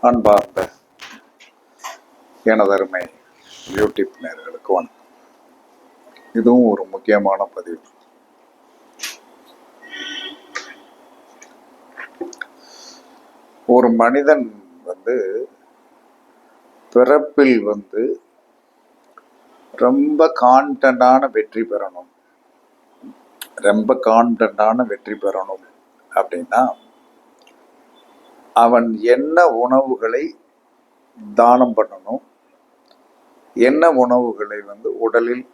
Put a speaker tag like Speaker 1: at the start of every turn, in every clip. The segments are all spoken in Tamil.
Speaker 1: அன்பார்ந்த எனதருமை யூடியூப் நேர்களுக்கு வணக்கம். இதுவும் ஒரு முக்கியமான பதிவு. ஒரு மனிதன் வந்து பிறப்பில் வந்து ரொம்ப கான்டண்டான வெற்றி பெறணும். ரொம்ப கான்டண்டான வெற்றி பெறணும் அப்படின்னா அவன் என்ன உணவுகளை தானம் பண்ணணும்? என்ன உணவுகளை வந்து உடலில்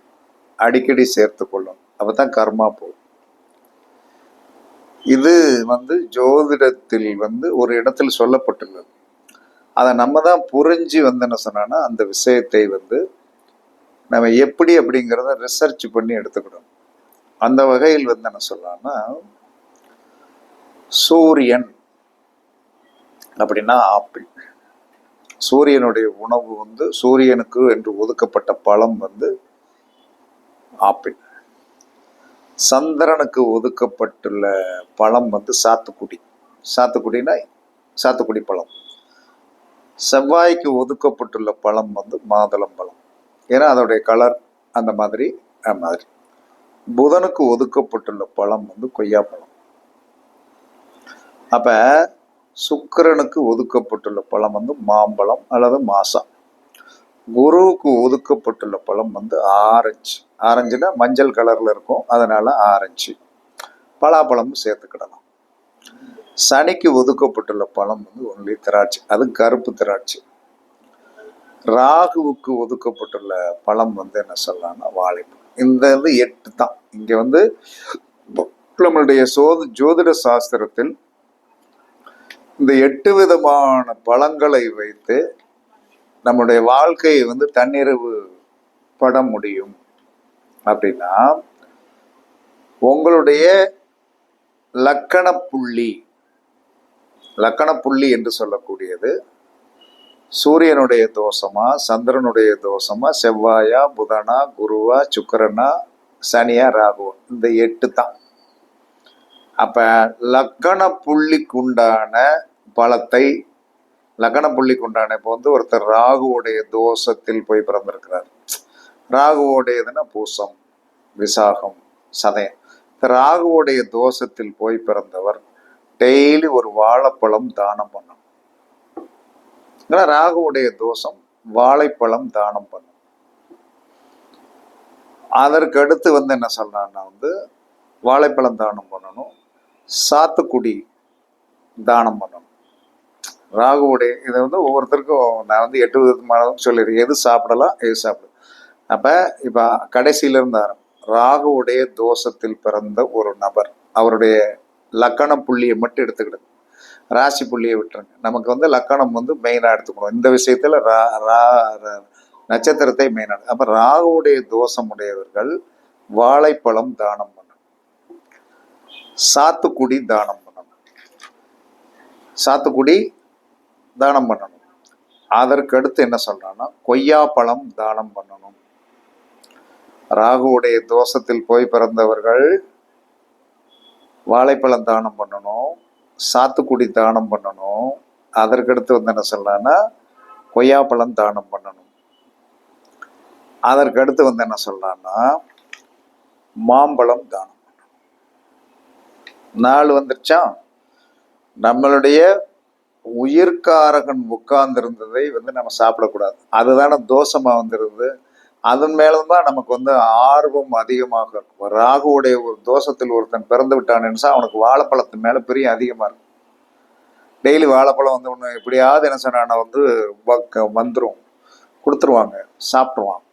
Speaker 1: அடிக்கடி சேர்த்து கொள்ளணும்? அப்போ தான் கர்மா போகும். இது வந்து ஜோதிடத்தில் வந்து ஒரு இடத்தில் சொல்லப்பட்டுள்ளது. அதை நம்ம தான் புரிஞ்சு வந்து என்ன சொன்னோன்னா அந்த விஷயத்தை வந்து நம்ம எப்படி அப்படிங்கிறத ரிசர்ச் பண்ணி எடுத்துக்கணும் அந்த வகையில் வந்து என்ன சொல்லலாம்னா சூரியன் அப்படின்னா ஆப்பிள். சூரியனுடைய உணவு வந்து சூரியனுக்கு என்று ஒதுக்கப்பட்ட பழம் வந்து ஆப்பிள். சந்திரனுக்கு ஒதுக்கப்பட்டுள்ள பழம் வந்து சாத்துக்குடி. சாத்துக்குடினா சாத்துக்குடி பழம். செவ்வாய்க்கு ஒதுக்கப்பட்டுள்ள பழம் வந்து மாதுளம் பழம். ஏன்னா அதோடைய கலர் அந்த மாதிரி மாதிரி. புதனுக்கு ஒதுக்கப்பட்டுள்ள பழம் வந்து கொய்யா பழம். அப்போ சுக்கிரனுக்கு ஒதுக்கப்பட்டுள்ள பழம் வந்து மாம்பழம் அல்லது மாசா. குருவுக்கு ஒதுக்கப்பட்டுள்ள பழம் வந்து ஆரஞ்சு. ஆரஞ்சுனா மஞ்சள் கலர்ல இருக்கும் அதனால ஆரஞ்சு. பலாப்பழமும் சேர்த்துக்கிடலாம். சனிக்கு ஒதுக்கப்பட்டுள்ள பழம் வந்து ஒன்லி திராட்சை அது கருப்பு திராட்சை. ராகுவுக்கு ஒதுக்கப்பட்டுள்ள பழம் வந்து என்ன சொல்லலாம்னா வாழைப்பழம். இந்த வந்து எட்டு தான். இங்க வந்து நம்மளுடைய சோது ஜோதிட சாஸ்திரத்தில் இந்த எட்டு விதமான பழங்களை வைத்து நம்முடைய வாழ்க்கையை வந்து தன்னிறைவு பட முடியும். அப்படின்னா உங்களுடைய லக்கண புள்ளி லக்கண புள்ளி என்று சொல்லக்கூடியது சூரியனுடைய தோஷமா சந்திரனுடைய தோஷமா செவ்வாயா புதனா குருவா சுக்கரனா சனியா ராகுவா இந்த எட்டு தான். அப்ப லக்கண புள்ளிக்குண்டான பலத்தை லக்கண கொண்டான இப்போ வந்து ஒருத்தர் ராகுவுடைய தோஷத்தில் போய் பிறந்திருக்கிறார். ராகுவோடையதுன்னா பூசம் விசாகம் சதயம். இந்த ராகுவோடைய தோஷத்தில் போய் பிறந்தவர் டெய்லி ஒரு வாழைப்பழம் தானம் பண்ணணும் ஏன்னா ராகுவுடைய தோஷம் வாழைப்பழம் தானம் பண்ணும். அதற்கு அடுத்து வந்து என்ன சொல்றான்னா வந்து வாழைப்பழம் தானம் பண்ணணும். சாத்துக்குடி தானம் பண்ணணும். ராகுவுடைய இதை வந்து ஒவ்வொருத்தருக்கும் நான் வந்து எட்டு விதமானதும் சொல்லிடுறேன் எது சாப்பிடலாம் எது சாப்பிடலாம். அப்போ இப்போ கடைசியிலேருந்து ஆரம்பம் ராகுவுடைய தோஷத்தில் பிறந்த ஒரு நபர் அவருடைய லக்கண புள்ளியை மட்டும் எடுத்துக்கிடுங்க. ராசி புள்ளியை விட்டுருங்க. நமக்கு வந்து லக்கணம் வந்து மெயினாக எடுத்துக்கணும். இந்த விஷயத்தில் ரா ரா ரா- நட்சத்திரத்தை மெயினாக அப்போ ராகுவுடைய தோஷம் உடையவர்கள் வாழைப்பழம் தானம் பண்ணணும். சாத்துக்குடி தானம் பண்ணணும். சாத்துக்குடி தானம் பண்ணணும். அதற்கு அடுத்து என்ன சொல்றான்னா கொய்யாப்பழம் தானம் பண்ணணும். ராகுவுடைய தோஷத்தில் போய் பிறந்தவர்கள் வாழைப்பழம் தானம் பண்ணணும் சாத்துக்குடி தானம் பண்ணணும். அதற்கடுத்து வந்து என்ன சொல்லலாம்னா கொய்யாப்பழம் தானம் பண்ணணும். அதற்கு அடுத்து வந்து என்ன சொல்லலாம்னா மாம்பழம் தானம் பண்ணணும். நாள் வந்துருச்சா? நம்மளுடைய உயிர்காரகன் உட்கார்ந்திருந்ததை வந்து நம்ம சாப்பிடக்கூடாது. அதுதானே தோஷமாக வந்துருது அதன் மேலதான் நமக்கு வந்து ஆர்வம் அதிகமாக இருக்கும். ராகுவுடைய ஒரு தோஷத்தில் ஒருத்தன் பிறந்து விட்டான்னு அவனுக்கு வாழைப்பழத்து மேலே பெரிய அதிகமாக இருக்கும். டெய்லி வாழைப்பழம் வந்து ஒன்று எப்படியாவது என்ன சொன்னா வந்து வந்துடும் வந்துரும். கொடுத்துருவாங்க சாப்பிட்ருவான்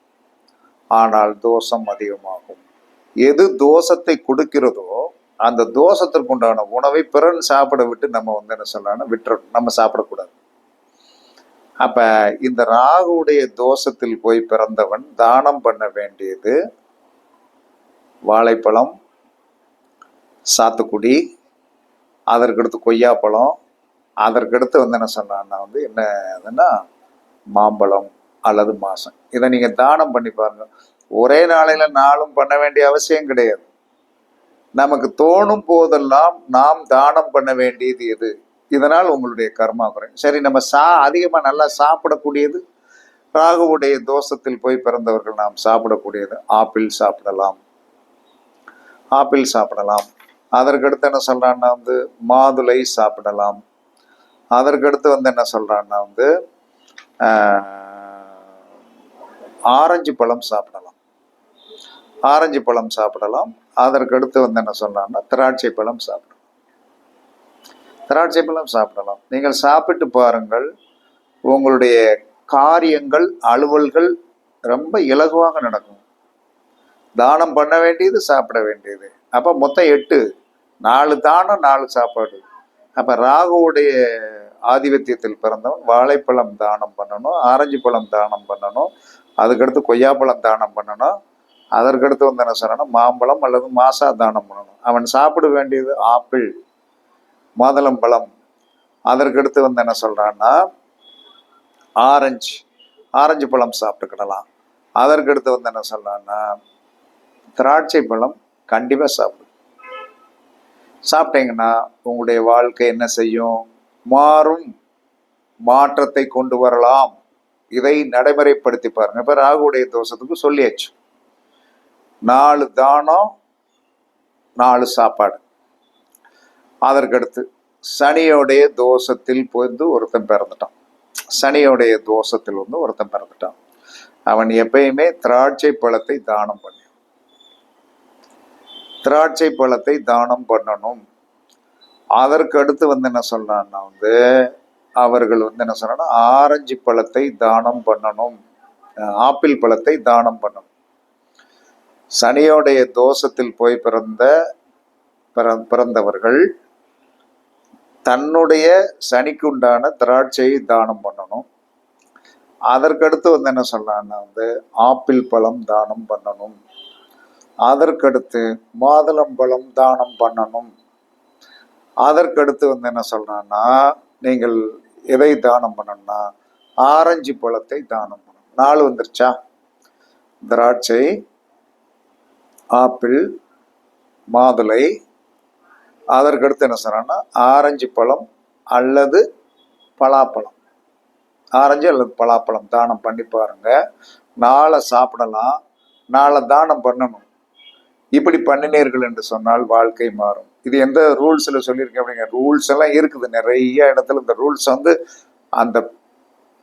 Speaker 1: ஆனால் தோஷம் அதிகமாகும். எது தோஷத்தை கொடுக்கிறதோ அந்த தோஷத்திற்கு உண்டான உணவை பிறன் சாப்பிட விட்டு நம்ம வந்து என்ன சொல்லலாம்னா விட்டுறணும். நம்ம சாப்பிடக்கூடாது. அப்ப இந்த ராகுவுடைய தோஷத்தில் போய் பிறந்தவன் தானம் பண்ண வேண்டியது வாழைப்பழம் சாத்துக்குடி அதற்கடுத்து கொய்யாப்பழம் அதற்கடுத்து வந்து என்ன சொன்னான்னா வந்து என்ன அதுன்னா மாம்பழம் அல்லது மாசம். இதை நீங்க தானம் பண்ணி பாருங்க. ஒரே நாளையில நாளும் பண்ண வேண்டிய அவசியம் கிடையாது. நமக்கு தோணும் போதெல்லாம் நாம் தானம் பண்ண வேண்டியது எது? இதனால் உங்களுடைய கர்மா குறையும். சரி நம்ம சா அதிகமாக நல்லா சாப்பிடக்கூடியது ராகுவுடைய தோஷத்தில் போய் பிறந்தவர்கள் நாம் சாப்பிடக்கூடியது ஆப்பிள் சாப்பிடலாம். ஆப்பிள் சாப்பிடலாம். அதற்கடுத்து என்ன சொல்கிறான்னா வந்து மாதுளை சாப்பிடலாம். அதற்கடுத்து வந்து என்ன சொல்கிறான்னா வந்து ஆரஞ்சு பழம் சாப்பிடலாம். ஆரஞ்சு பழம் சாப்பிடலாம். அதற்கு அடுத்து வந்து என்ன சொன்னான்னா திராட்சை பழம் சாப்பிடலாம் திராட்சை பழம் சாப்பிடலாம் நீங்கள் சாப்பிட்டு பாருங்கள் உங்களுடைய காரியங்கள் அலுவல்கள் ரொம்ப இலகுவாக நடக்கும். தானம் பண்ண வேண்டியது சாப்பிட வேண்டியது. அப்போ மொத்தம் எட்டு. நாலு தானம் நாலு சாப்பாடு. அப்போ ராகுவுடைய ஆதிபத்தியத்தில் பிறந்தவன் வாழைப்பழம் தானம் பண்ணணும் ஆரஞ்சு பழம் தானம் பண்ணணும் அதுக்கடுத்து கொய்யாப்பழம் தானம் பண்ணணும் அதற்கடுத்து வந்து என்ன சொல்லணும் மாம்பழம் அல்லது மாசா தானம் பண்ணணும். அவன் சாப்பிட வேண்டியது ஆப்பிள் மாதுளம்பழம். அதற்கடுத்து வந்து என்ன சொல்கிறான்னா ஆரஞ்சு ஆரஞ்சு பழம் சாப்பிட்டுக்கிடலாம். அதற்கடுத்து வந்து என்ன சொல்கிறான்னா திராட்சை பழம் கண்டிப்பாக சாப்பிடு. சாப்பிட்டீங்கன்னா உங்களுடைய வாழ்க்கை என்ன செய்யும்? மாறும். மாற்றத்தை கொண்டு வரலாம். இதை நடைமுறைப்படுத்தி பாருங்க. இப்போ ராகுடைய தோஷத்துக்கு சொல்லியாச்சு. நாலு தானம் நாலு சாப்பாடு. அதற்கடுத்து சனியோடைய தோஷத்தில் வந்து ஒருத்தன் பிறந்துட்டான். சனியோடைய தோஷத்தில் வந்து ஒருத்தன் பிறந்துட்டான். அவன் எப்பயுமே திராட்சை பழத்தை தானம் பண்ணி திராட்சை பழத்தை தானம் பண்ணணும். அதற்கு அடுத்து வந்து என்ன சொல்றான்னா வந்து அவர்கள் வந்து என்ன சொல்றாங்கன்னா ஆரஞ்சு பழத்தை தானம் பண்ணணும். ஆப்பிள் பழத்தை தானம் பண்ணணும். சனியோடைய தோஷத்தில் போய் பிறந்த பிற- பிறந்தவர்கள் தன்னுடைய சனிக்குண்டான திராட்சையை தானம் பண்ணணும். அதற்கடுத்து வந்து என்ன சொல்லலாம்னா வந்து ஆப்பிள் பழம் தானம் பண்ணணும். அதற்கடுத்து மாதுளம்பழம் தானம் பண்ணணும். அதற்கடுத்து வந்து என்ன சொல்றான்னா நீங்கள் எதை தானம் பண்ணணும்னா ஆரஞ்சு பழத்தை தானம் பண்ணணும். நாலு வந்துருச்சா? திராட்சை ஆப்பிள் மாதுளை அதற்கடுத்து என்ன சொல்றான்னா ஆரஞ்சு பழம் அல்லது பலாப்பழம். ஆரஞ்சு அல்லது பலாப்பழம் தானம் பண்ணி பாருங்க. நாளை சாப்பிடலாம். நாளை தானம் பண்ணணும். இப்படி பண்ணினீர்கள் என்று சொன்னால் வாழ்க்கை மாறும். இது எந்த ரூல்ஸில் சொல்லியிருக்கேன் அப்படிங்க ரூல்ஸ் எல்லாம் இருக்குது. நிறைய இடத்துல இந்த ரூல்ஸ் வந்து அந்த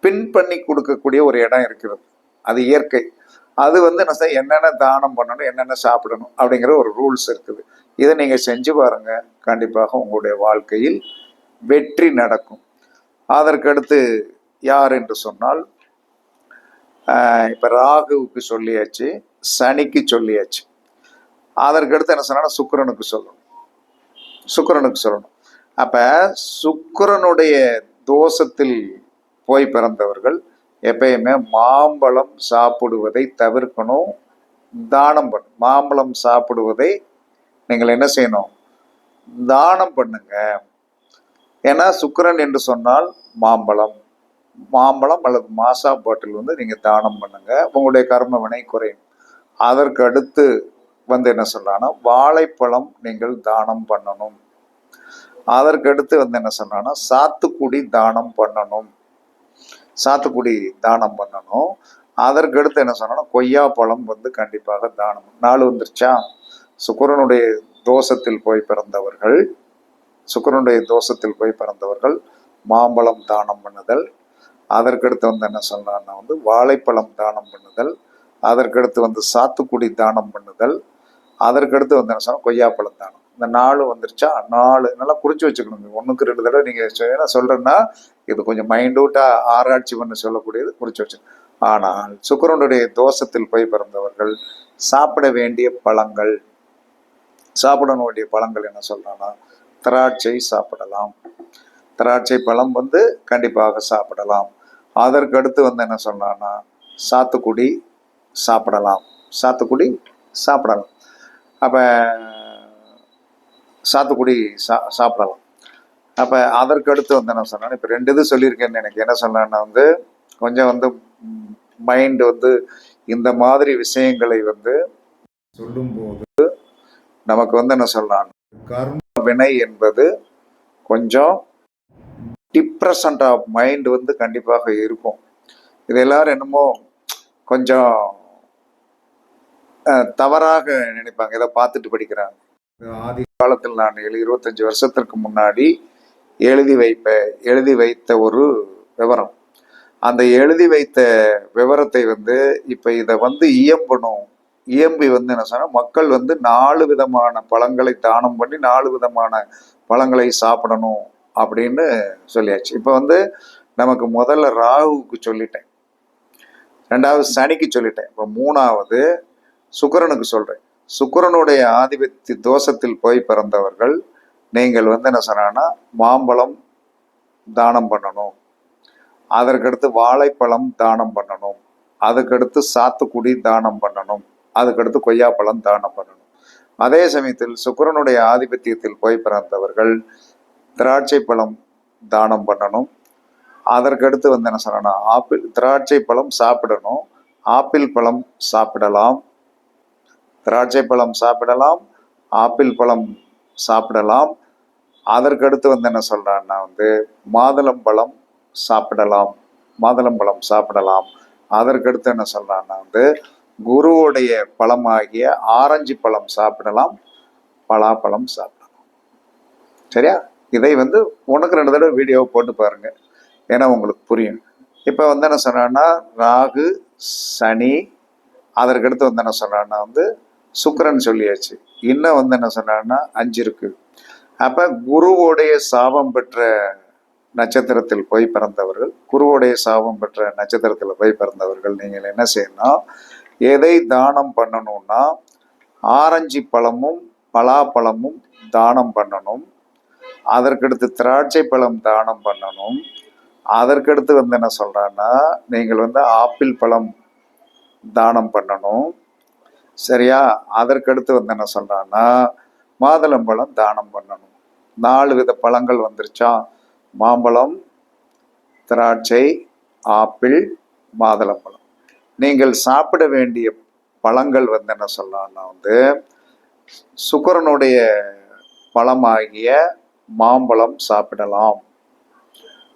Speaker 1: பின் பண்ணி கொடுக்கக்கூடிய ஒரு இடம் இருக்கிறது. அது இயற்கை. அது வந்து என்ன செய்ய- என்னென்ன தானம் பண்ணணும் என்னென்ன சாப்பிடணும் அப்படிங்கிற ஒரு ரூல்ஸ் இருக்குது. இதை நீங்கள் செஞ்சு பாருங்க. கண்டிப்பாக உங்களுடைய வாழ்க்கையில் வெற்றி நடக்கும். அதற்கடுத்து யார் என்று சொன்னால் இப்போ ராகுவுக்கு சொல்லியாச்சு சனிக்கு சொல்லியாச்சு. அதற்கடுத்து என்ன சொன்னால் சுக்கரனுக்கு சொல்லணும். சுக்கரனுக்கு சொல்லணும். அப்போ சுக்கரனுடைய தோஷத்தில் போய் பிறந்தவர்கள் எப்பயுமே மாம்பழம் சாப்பிடுவதை தவிர்க்கணும் தானம் பண்ணு மாம்பழம் சாப்பிடுவதை நீங்கள் என்ன செய்யணும்? தானம் பண்ணுங்க. ஏன்னா சுக்கிரன் என்று சொன்னால் மாம்பழம். மாம்பழம் அல்லது மாசா பாட்டில் வந்து நீங்கள் தானம் பண்ணுங்க. உங்களுடைய கர்ம வினை குறையும். அதற்கு அடுத்து வந்து என்ன சொல்றான்னா வாழைப்பழம் நீங்கள் தானம் பண்ணணும். அதற்கு அடுத்து வந்து என்ன சொன்னான்னா சாத்துக்குடி தானம் பண்ணணும். சாத்துக்குடி தானம் பண்ணணும். அதற்கு அடுத்து என்ன சொன்னா கொய்யா பழம் வந்து கண்டிப்பாக தானம். நாள் வந்துருச்சா? சுக்கரனுடைய தோஷத்தில் போய் பிறந்தவர்கள் சுக்கரனுடைய தோஷத்தில் போய் பிறந்தவர்கள் மாம்பழம் தானம் பண்ணுதல். அதற்கடுத்து வந்து என்ன சொல்றான்னா வந்து வாழைப்பழம் தானம் பண்ணுதல். அதற்கடுத்து வந்து சாத்துக்குடி தானம் பண்ணுதல். அதற்கடுத்து வந்து என்ன சொன்னால் கொய்யாப்பழம் தானம். இந்த நாலு வந்துருச்சா? நாலு. நல்லா குறிச்சு வச்சுக்கணும் ஒன்றுக்கு ரெண்டு தடவை நீங்கள் ஏன்னா என்ன இது கொஞ்சம் மைண்டூட்டாக ஆராய்ச்சி பண்ண சொல்லக்கூடியது குறிச்சு வச்சு. ஆனால் சுக்கிரனுடைய தோஷத்தில் போய் பிறந்தவர்கள் சாப்பிட வேண்டிய பழங்கள் சாப்பிட வேண்டிய பழங்கள் என்ன சொல்கிறான்னா திராட்சை சாப்பிடலாம். திராட்சை பழம் வந்து கண்டிப்பாக சாப்பிடலாம். அதற்கு அடுத்து வந்து என்ன சொன்னான்னா சாத்துக்குடி சாப்பிடலாம். சாத்துக்குடி சாப்பிடலாம். அப்போ சாத்துக்குடி சா சாப்பிடலாம். அப்போ அதற்கு அடுத்து வந்து என்ன சொன்னா இப்போ ரெண்டு இது சொல்லியிருக்கேன்னு எனக்கு என்ன சொன்னேன்னா வந்து கொஞ்சம் வந்து மைண்டு வந்து இந்த மாதிரி விஷயங்களை வந்து சொல்லும்போது நமக்கு வந்து என்ன சொல்லலாம் கர்ம வினை என்பது கொஞ்சம் டிப்ரெசன்ட் ஆஃப் மைண்ட் வந்து கண்டிப்பாக இருக்கும். இது எல்லாரும் என்னமோ கொஞ்சம் தவறாக நினைப்பாங்க. இதை பார்த்துட்டு படிக்கிறாங்க. ஆதி காலத்தில் நான் எழு இருபத்தஞ்சு வருஷத்திற்கு முன்னாடி எழுதி வைப்ப எழுதி வைத்த ஒரு விவரம். அந்த எழுதி வைத்த விவரத்தை வந்து இப்போ இதை வந்து இயம்பணும். இயம்பி வந்து என்ன சொன்னால் மக்கள் வந்து நாலு விதமான பழங்களை தானம் பண்ணி நாலு விதமான பழங்களை சாப்பிடணும் அப்படின்னு சொல்லியாச்சு. இப்போ வந்து நமக்கு முதல்ல ராகுவுக்கு சொல்லிட்டேன். ரெண்டாவது சனிக்கு சொல்லிட்டேன். இப்போ மூணாவது சுக்கரனுக்கு சொல்கிறேன் சுக்கரனுடைய ஆதிபத்திய தோஷத்தில் போய் பிறந்தவர்கள் நீங்கள் வந்து என்ன சொன்னா மாம்பழம் தானம் பண்ணணும். அதற்கடுத்து வாழைப்பழம் தானம் பண்ணணும். அதுக்கடுத்து சாத்துக்குடி தானம் பண்ணணும். அதுக்கடுத்து கொய்யாப்பழம் தானம் பண்ணணும். அதே சமயத்தில் சுக்கரனுடைய ஆதிபத்தியத்தில் போய் பிறந்தவர்கள் திராட்சை பழம் தானம் பண்ணணும். அதற்கடுத்து வந்து என்ன சொல்லணும்னா ஆப்பிள் திராட்சை பழம் சாப்பிடணும். ஆப்பிள் பழம் சாப்பிடலாம். திராட்சை பழம் சாப்பிடலாம் ஆப்பிள் பழம் சாப்பிடலாம். அதற்கடுத்து வந்து என்ன சொல்கிறான்னா வந்து மாதுளம்பழம் சாப்பிடலாம் மாதுளம்பழம் சாப்பிடலாம். அதற்கடுத்து என்ன சொல்கிறான்னா வந்து குருவுடைய பழமாகிய ஆரஞ்சு பழம் சாப்பிடலாம் பலாப்பழம் சாப்பிடலாம். சரியா? இதை வந்து உனக்கு ரெண்டு தடவை வீடியோ போட்டு பாருங்க. ஏன்னா உங்களுக்கு புரியும். இப்போ வந்து என்ன சொன்னான்னா ராகு சனி அதற்கடுத்து வந்து என்ன சொன்னான்னா வந்து சுக்கரன் சொல்லியாச்சு. இன்னும் வந்து என்ன சொன்னான்னா அஞ்சு இருக்கு. அப்ப குருவோடைய சாபம் பெற்ற நட்சத்திரத்தில் போய் பிறந்தவர்கள் குருவுடைய சாபம் பெற்ற நட்சத்திரத்தில் போய் பிறந்தவர்கள் நீங்கள் என்ன செய்யணும் எதை தானம் பண்ணணும்னா ஆரஞ்சு பழமும் பலாப்பழமும் தானம் பண்ணணும். அதற்கடுத்து திராட்சை பழம் தானம் பண்ணணும். அதற்கடுத்து வந்து என்ன சொல்கிறான்னா நீங்கள் வந்து ஆப்பிள் பழம் தானம் பண்ணணும். சரியா? அதற்கடுத்து வந்து என்ன சொல்கிறான்னா மாதுளம்பழம் தானம் பண்ணணும். நாலு வித பழங்கள் வந்துருச்சா? மாம்பழம் திராட்சை ஆப்பிள் மாதுளம்பழம். நீங்கள் சாப்பிட வேண்டிய பழங்கள் வந்து என்ன சொல்லலாம்னா வந்து சுக்கரனுடைய பழமாகிய மாம்பழம் சாப்பிடலாம்.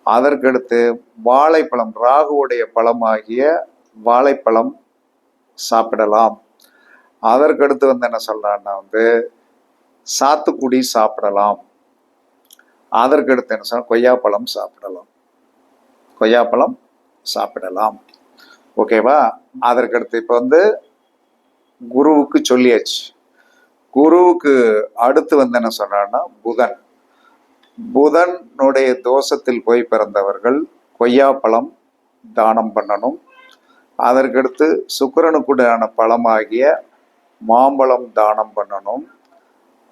Speaker 1: அதற்கடுத்து வாழைப்பழம் ராகுவுடைய பழமாகிய வாழைப்பழம் சாப்பிடலாம். அதற்கடுத்து வந்து என்ன சொல்கிறான்னா வந்து சாத்துக்குடி சாப்பிடலாம். அதற்கடுத்து என்ன சொன்னால் கொய்யாப்பழம் சாப்பிடலாம். கொய்யாப்பழம் சாப்பிடலாம். ஓகேவா அதற்கடுத்து இப்போ வந்து குருவுக்கு சொல்லியாச்சு. குருவுக்கு அடுத்து வந்து என்ன சொன்னான்னா புதன். புதனுடைய தோஷத்தில் போய் பிறந்தவர்கள் கொய்யாப்பழம் தானம் பண்ணணும். அதற்கடுத்து சுக்கரனுக்குடான பழமாகிய மாம்பழம் தானம் பண்ணணும்.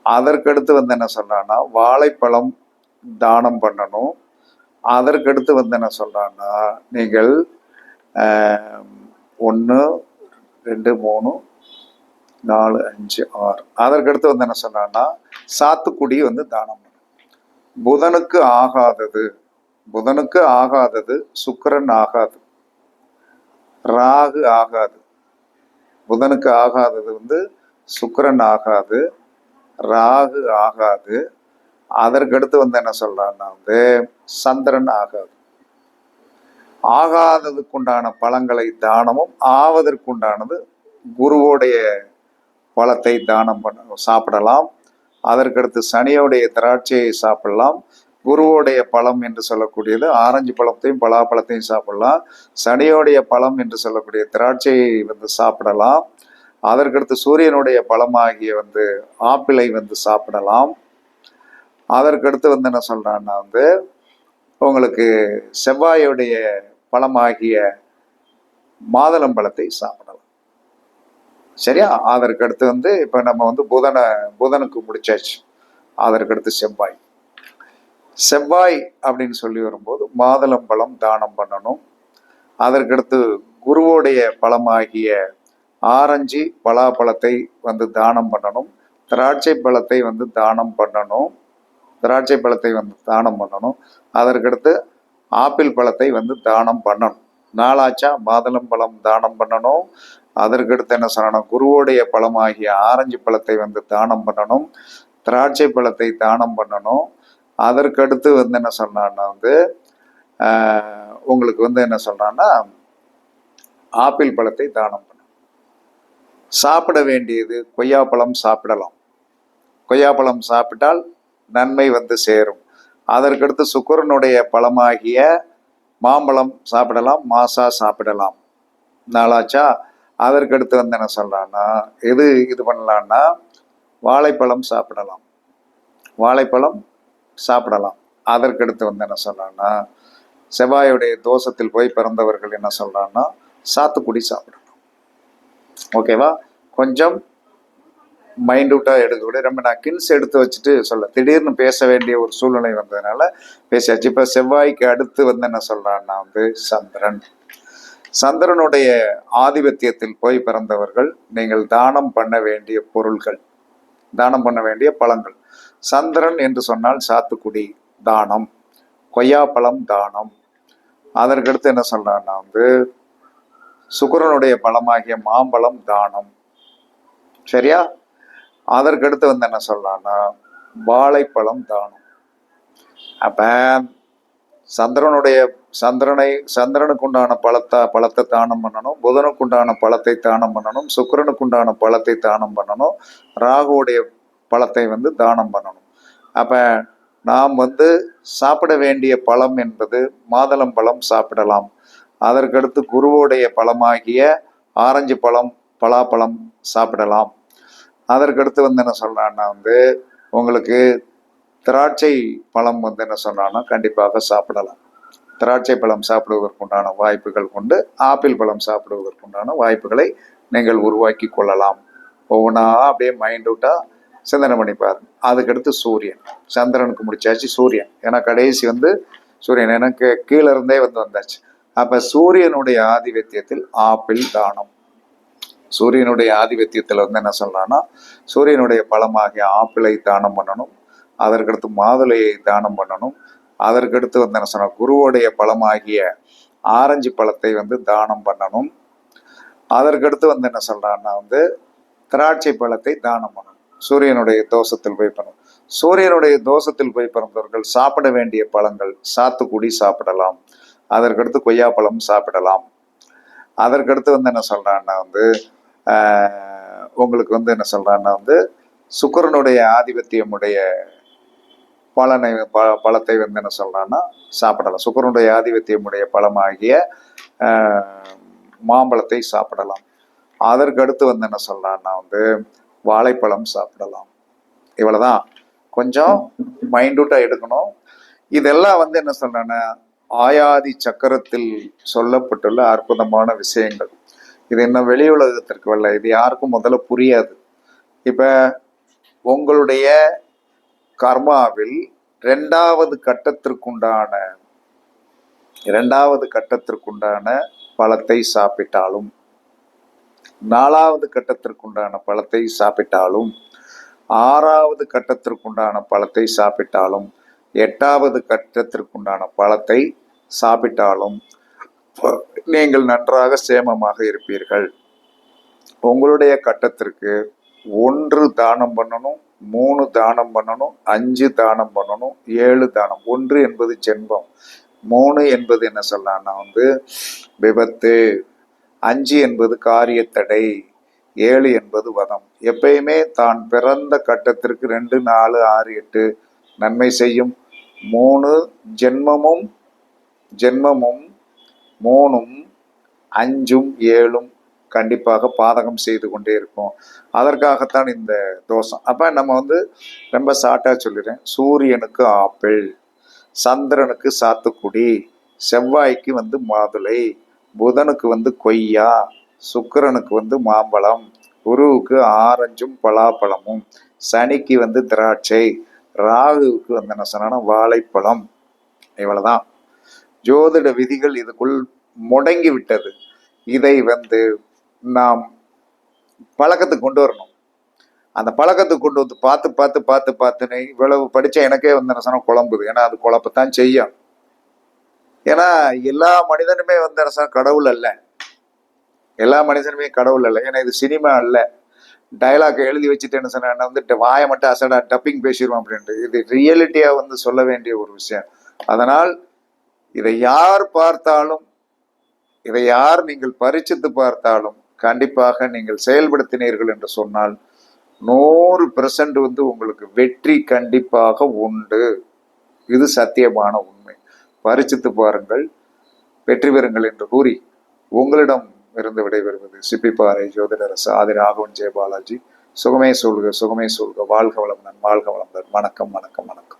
Speaker 1: அதற்கடுத்து வந்து என்ன சொல்கிறான்னா வாழைப்பழம் தானம் பண்ணணும். அதற்கடுத்து வந்து என்ன சொல்கிறான்னா நீங்கள் ஒன்று ரெண்டு மூணு நாலு அஞ்சு ஆறு. அதற்கடுத்து வந்து என்ன சொன்னான்னா சாத்துக்குடி வந்து தானம் பண்ணணும். புதனுக்கு ஆகாதது புதனுக்கு ஆகாதது சுக்கிரன் ஆகாது ராகு ஆகாது. புதனுக்கு ஆகாதது வந்து சுக்கிரன் ஆகாது ராகு ஆகாது. அதற்கடுத்து வந்து என்ன சொல்றான்னா வந்து சந்திரன் ஆகாது. ஆகாததுக்குண்டான பழங்களை தானமும் ஆவதற்குண்டானது குருவோடைய பழத்தை தானம் பண்ண சாப்பிடலாம். அதற்கடுத்து சனியோடைய திராட்சையை சாப்பிடலாம். குருவோடைய பழம் என்று சொல்லக்கூடியது. ஆரஞ்சு பழத்தையும் பலாப்பழத்தையும் சாப்பிடலாம். சனியோடைய பழம் என்று சொல்லக்கூடிய திராட்சையை வந்து சாப்பிடலாம். அதற்கடுத்து சூரியனுடைய பழமாகிய வந்து ஆப்பிளை வந்து சாப்பிடலாம். அதற்கடுத்து வந்து என்ன சொல்கிறான்னா வந்து உங்களுக்கு செவ்வாயுடைய பழமாகிய மாதுளம்பழத்தை சாப்பிடலாம். சரியா? அதற்கடுத்து வந்து இப்போ நம்ம வந்து புதனை புதனுக்கு முடிச்சாச்சு. அதற்கடுத்து செவ்வாய். செவ்வாய் அப்படின்னு சொல்லி வரும்போது மாதுளம்பழம் தானம் பண்ணணும். அதற்கடுத்து குருவோடைய பழமாகிய ஆரஞ்சு பலாப்பழத்தை வந்து தானம் பண்ணணும். திராட்சை பழத்தை வந்து தானம் பண்ணணும். திராட்சை பழத்தை வந்து தானம் பண்ணணும். அதற்கடுத்து ஆப்பிள் பழத்தை வந்து தானம் பண்ணணும். நாளாச்சா மாதுளம்பழம் தானம் பண்ணணும். அதற்கடுத்து என்ன சொல்லணும்? குருவோடைய பழமாகிய ஆரஞ்சு பழத்தை வந்து தானம் பண்ணணும். திராட்சை பழத்தை தானம் பண்ணணும். அதற்கடுத்து வந்து என்ன சொன்னான்னா வந்து உங்களுக்கு வந்து என்ன சொல்கிறான்னா ஆப்பிள் பழத்தை தானம் பண்ணும் சாப்பிட வேண்டியது கொய்யாப்பழம் சாப்பிடலாம். கொய்யாப்பழம் சாப்பிட்டால் நன்மை வந்து சேரும். அதற்கடுத்து சுக்கரனுடைய பழமாகிய மாம்பழம் சாப்பிடலாம் மாசா சாப்பிடலாம். நாளாச்சா? அதற்கடுத்து வந்து என்ன சொல்கிறான்னா எது இது பண்ணலான்னா வாழைப்பழம் சாப்பிடலாம். வாழைப்பழம் சாப்பிடலாம். அதற்கடுத்து வந்து என்ன சொல்றான்னா செவ்வாயுடைய தோஷத்தில் போய் பிறந்தவர்கள் என்ன சொல்கிறான்னா சாத்துக்குடி சாப்பிடலாம் ஓகேவா கொஞ்சம் மைண்டூட்டாக எடுக்கக்கூடிய ரொம்ப நான் கின்ஸ் எடுத்து வச்சுட்டு சொல்ல திடீர்னு பேச வேண்டிய ஒரு சூழ்நிலை வந்ததுனால பேசியாச்சு. இப்போ செவ்வாய்க்கு அடுத்து வந்து என்ன சொல்கிறான்னா வந்து சந்திரன். சந்திரனுடைய ஆதிபத்தியத்தில் போய் பிறந்தவர்கள் நீங்கள் தானம் பண்ண வேண்டிய பொருள்கள் தானம் பண்ண வேண்டிய பழங்கள். சந்திரன் என்று சொன்னால் சாத்துக்குடி தானம் கொய்யாப்பழம் தானம். அதற்கடுத்து என்ன சொல்றான்னா வந்து சுக்கிரனுடைய பழமாகிய மாம்பழம் தானம். சரியா? அதற்கடுத்து வந்து என்ன சொல்றான்னா வாழைப்பழம் தானம். அப்ப சந்திரனுடைய சந்திரனை சந்திரனுக்கு உண்டான பழத்தை பழத்தை தானம் பண்ணணும் புதனுக்கு உண்டான பழத்தை தானம் பண்ணணும் சுக்கிரனுக்கு உண்டான பழத்தை தானம் பண்ணணும் ராகுவுடைய பழத்தை வந்து தானம் பண்ணணும். அப்போ நாம் வந்து சாப்பிட வேண்டிய பழம் என்பது மாதளம் பழம் சாப்பிடலாம். அதற்கடுத்து குருவோடைய பழமாகிய ஆரஞ்சு பழம் பலாப்பழம் சாப்பிடலாம். அதற்கடுத்து வந்து என்ன சொல்கிறான்னா வந்து உங்களுக்கு திராட்சை பழம் வந்து என்ன சொன்னான்னா கண்டிப்பாக சாப்பிடலாம். திராட்சை பழம் சாப்பிடுவதற்குண்டான வாய்ப்புகள் கொண்டு ஆப்பிள் பழம் சாப்பிடுவதற்குண்டான வாய்ப்புகளை நீங்கள் உருவாக்கி கொள்ளலாம். ஒவ்வொன்றா அப்படியே மைண்ட் அவுட்டாக சிந்தனை பண்ணி பாருங்க அதுக்கடுத்து சூரியன். சந்திரனுக்கு முடிச்சாச்சு சூரியன். ஏன்னா கடைசி வந்து சூரியன். எனக்கு கீழே இருந்தே வந்து வந்தாச்சு. அப்ப சூரியனுடைய ஆதிபத்தியத்தில் ஆப்பிள் தானம். சூரியனுடைய ஆதிபத்தியத்தில் வந்து என்ன சொல்றான்னா சூரியனுடைய பழமாகிய ஆப்பிளை தானம் பண்ணணும். அதற்கடுத்து மாதுளையை தானம் பண்ணணும். அதற்கடுத்து வந்து என்ன சொன்ன குருவுடைய பழமாகிய ஆரஞ்சு பழத்தை வந்து தானம் பண்ணணும். அதற்கடுத்து வந்து என்ன சொல்றான்னா வந்து திராட்சை பழத்தை தானம் பண்ணணும். சூரியனுடைய தோஷத்தில் போய் பண்ண சூரியனுடைய தோஷத்தில் போய் பிறந்தவர்கள் சாப்பிட வேண்டிய பழங்கள் சாத்துக்குடி சாப்பிடலாம். அதற்கடுத்து கொய்யாப்பழம் சாப்பிடலாம். அதற்கடுத்து வந்து என்ன சொல்கிறான்னா வந்து உங்களுக்கு வந்து என்ன சொல்கிறான்னா வந்து சுக்கரனுடைய ஆதிபத்தியமுடைய பலனை ப பழத்தை வந்து என்ன சொல்கிறான்னா சாப்பிடலாம். சுக்கரனுடைய ஆதிபத்தியமுடைய பழமாகிய மாம்பழத்தை சாப்பிடலாம். அதற்கடுத்து வந்து என்ன சொல்கிறான்னா வந்து வாழைப்பழம் சாப்பிடலாம். இவ்வளவுதான். கொஞ்சம் மைண்டூட்டா எடுக்கணும். இதெல்லாம் வந்து என்ன சொல்றேன்னா ஆயாதி சக்கரத்தில் சொல்லப்பட்டுள்ள அற்புதமான விஷயங்கள். இது இன்னும் வெளி உலகத்திற்கு வரல. இது யாருக்கும் முதல்ல புரியாது. இப்ப உங்களுடைய கர்மாவில் ரெண்டாவது கட்டத்திற்குண்டான இரண்டாவது கட்டத்திற்குண்டான பழத்தை சாப்பிட்டாலும் நாலாவது கட்டத்திற்குண்டான பழத்தை சாப்பிட்டாலும் ஆறாவது கட்டத்திற்குண்டான பழத்தை சாப்பிட்டாலும் எட்டாவது கட்டத்திற்குண்டான பழத்தை சாப்பிட்டாலும் நீங்கள் நன்றாக சேமமாக இருப்பீர்கள். உங்களுடைய கட்டத்திற்கு ஒன்று தானம் பண்ணணும் மூணு தானம் பண்ணணும் அஞ்சு தானம் பண்ணணும் ஏழு தானம். ஒன்று என்பது ஜென்மம் மூணு என்பது என்ன சொல்லலாம்னா வந்து விபத்து. அஞ்சு என்பது காரியத்தடை ஏழு என்பது வதம். எப்பயுமே தான் பிறந்த கட்டத்திற்கு ரெண்டு நாலு ஆறு எட்டு நன்மை செய்யும். மூணு ஜென்மமும் ஜென்மமும் மூணும் அஞ்சும் ஏழும் கண்டிப்பாக பாதகம் செய்து கொண்டே இருக்கும். அதற்காகத்தான் இந்த தோஷம். அப்போ நம்ம வந்து ரொம்ப ஷார்ட்டா சொல்லிடுறேன். சூரியனுக்கு ஆப்பிள் சந்திரனுக்கு சாத்துக்குடி செவ்வாய்க்கு வந்து மாதுளை புதனுக்கு வந்து கொய்யா சுக்கிரனுக்கு வந்து மாம்பழம் குருவுக்கு ஆரஞ்சும் பலாப்பழமும் சனிக்கு வந்து திராட்சை ராகுவுக்கு வந்து என்ன சொன்னா வாழைப்பழம். இவ்வளவுதான். ஜோதிட விதிகள் இதுக்குள் முடங்கி விட்டது. இதை வந்து நாம் பழக்கத்துக்கு கொண்டு வரணும். அந்த பழக்கத்துக்கு கொண்டு வந்து பார்த்து பார்த்து பார்த்து பார்த்துன்னு இவ்வளவு படிச்ச எனக்கே வந்து என்ன சொன்னா குழம்புது. ஏன்னா அது குழப்பத்தான் செய்யும். ஏன்னா எல்லா மனிதனுமே வந்து என்ன கடவுள் அல்ல. எல்லா மனிதனுமே கடவுள் அல்ல. ஏன்னா இது சினிமா அல்ல. டைலாக் எழுதி வச்சுட்டேன்னு சொன்னா வந்து வாயை மட்டும் அசடா டப்பிங் பேசிடுவோம் அப்படின்ட்டு. இது ரியாலிட்டியாக வந்து சொல்ல வேண்டிய ஒரு விஷயம். அதனால் இதை யார் பார்த்தாலும் இதை யார் நீங்கள் பரிச்சித்து பார்த்தாலும் கண்டிப்பாக நீங்கள் செயல்படுத்தினீர்கள் என்று சொன்னால் நூறு பெர்சன்ட் வந்து உங்களுக்கு வெற்றி கண்டிப்பாக உண்டு. இது சத்தியமான உண்மை. பரிச்சித்து பாருங்கள் வெற்றி பெறுங்கள் என்று கூறி உங்களிடம் இருந்து விடைபெறுவது சிப்பிப்பாறை ஜோதிடரசு ஆதி ராகவன் ஜெயபாலாஜி. சுகமே சொல்க சுகமே சொல்க வாழ்க வளமுடன் வாழ்க வளமுடன். வணக்கம் வணக்கம் வணக்கம்.